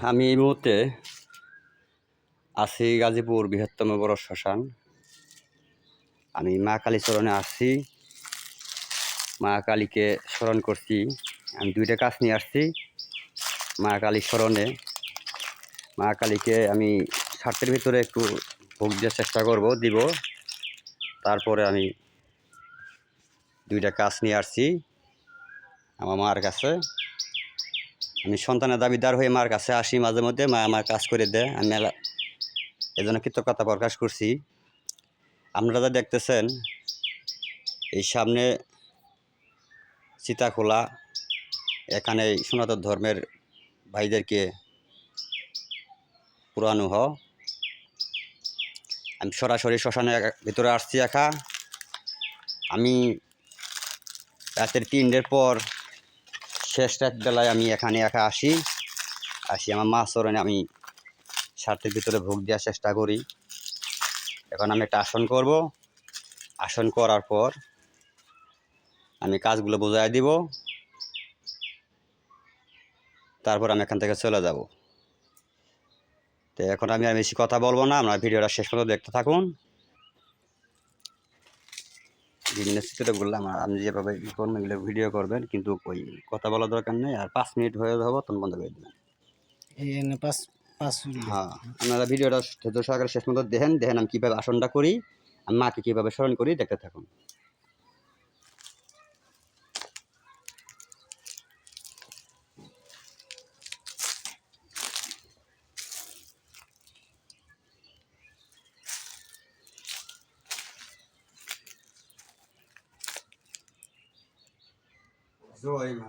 আমি এই মুহূর্তে আছি গাজীপুর বৃহত্তম বড় শ্মশান। আমি মা কালী চরণে আসছি। মা কালীকে স্মরণ করছি। আমি দুইটা কাজ নিয়ে আসছি। মা কালী স্মরণে। মা কালীকে আমি স্বার্থের ভিতরে একটু ভোগ দেওয়ার চেষ্টা করব, দিব। তারপরে আমি দুইটা কাজ নিয়ে আসছি আমার মার কাছে। আমি সন্তানের দাবিদার হয়ে মার কাছে আসি মাঝে মধ্যে, মা আমার কাজ করে দেয়। আমি এজন্য কৃতজ্ঞতা প্রকাশ করছি। আপনারা যা দেখতেছেন, এই সামনে সীতাখোলা এখানে সনাতন ধর্মের ভাইদেরকে পুরানো হ। আমি সরাসরি শ্মশানের ভিতরে আসছি একা। আমি রাতের তিনটের পর শেষ রাত বেলায় আমি এখানে একা আসি। আসি, আমার মা চরণে আমি স্বার্থের ভিতরে ভোগ দেওয়ার চেষ্টা করি। এখন আমি একটা আসন করব। আসন করার পর আমি কাজগুলো বোঝাই দিব। তারপর আমি এখান থেকে চলে যাব। তো এখন আমি আর বেশি কথা বলব না, আপনার ভিডিওটা শেষ পর্যন্ত দেখতে থাকুন। বিভিন্ন বললাম আর আপনি যেভাবে করবেন এগুলো ভিডিও করবেন কিন্তু ওই কথা বলার দরকার নেই। আর পাঁচ মিনিট হয়ে যাব তখন বন্ধ করে দেবেন। এই পাঁচ পাঁচ হ্যাঁ আপনারা ভিডিওটা ধৈর্য সহকারে শেষ মতো দেখেন। দেখেন আমি কীভাবে আসনটা করি আর মাকে কীভাবে স্মরণ করি দেখতে থাকুন। জয় মা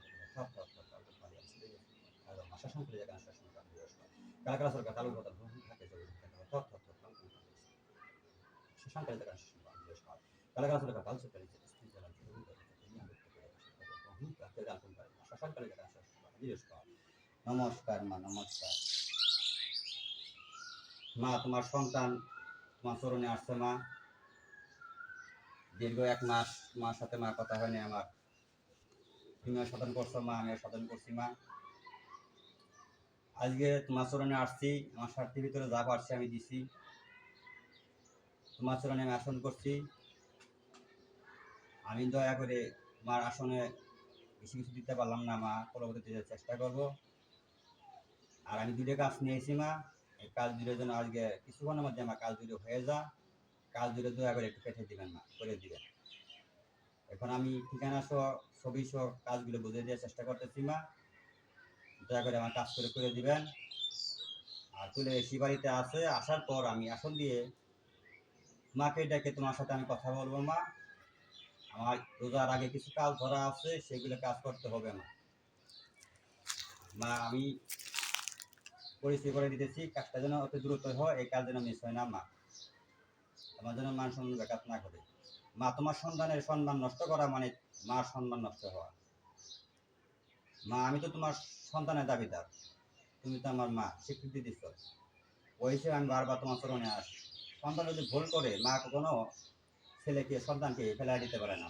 নমস্কার, মা নমস্কার। মা, তোমার সন্তান তোমার চরণে আসছে, মা। দীর্ঘ এক মাস মার সাথে মা কথা হয়নি আমার। তুমিও সাধন করছ, মা আমিও সাধন করছি, মা। আজকে তোমার চরণে আসছি, আমার স্বার্থের ভিতরে যা পারছি আমি দিছি। তোমার চরণে আমি আসন করছি। আমি দয়া করে মার আসনে বেশি কিছু দিতে পারলাম না, মা। পরবর্তীতে চেষ্টা করব। আর আমি দুটো কাজ নিয়েছি মা। এই কাজ দুটোর জন্য আজকে কিছুক্ষণের মধ্যে আমার কাজ দুটো হয়ে যা। কাজ দুটো দয়া করে একটু কেটে দিবেন, মা। করে দিবেন। এখন আমি ঠিকানা সহ ছবি সহ কাজগুলো বুঝে দেওয়ার চেষ্টা করতেছি, মা। দয়া করে আমার কাজ করে করে দিবেন। আর তুলে এসি বাড়িতে আসে আসার পর আমি আসন দিয়ে মাকে ডেকে তোমার সাথে আমি কথা বলব, মা। আমার রোজার আগে কিছু কাজ ধরা আছে, সেগুলো কাজ করতে হবে, মা। মা, আমি পরিচয় করে দিতেছি, কাজটা যেন অত দ্রুত হয়, এই কাজ যেন মিস হয় না, মা। আমার যেন মান সম্মান ব্যাঘাত না ঘটে। মা, তোমার সন্তানের সম্মান নষ্ট করা মানে মার সম্মান নষ্ট হওয়া। মা, আমি তো তোমার সন্তানের দাবিদার। তুমি তো আমার মা, স্বীকৃতি দিচ্ছ ওই হিসেবে আমি বারবার তোমার চরণে আসি। সন্তান যদি ভুল করে, মা কখনো ছেলেকে, সন্তানকে ফেলাই দিতে পারে না।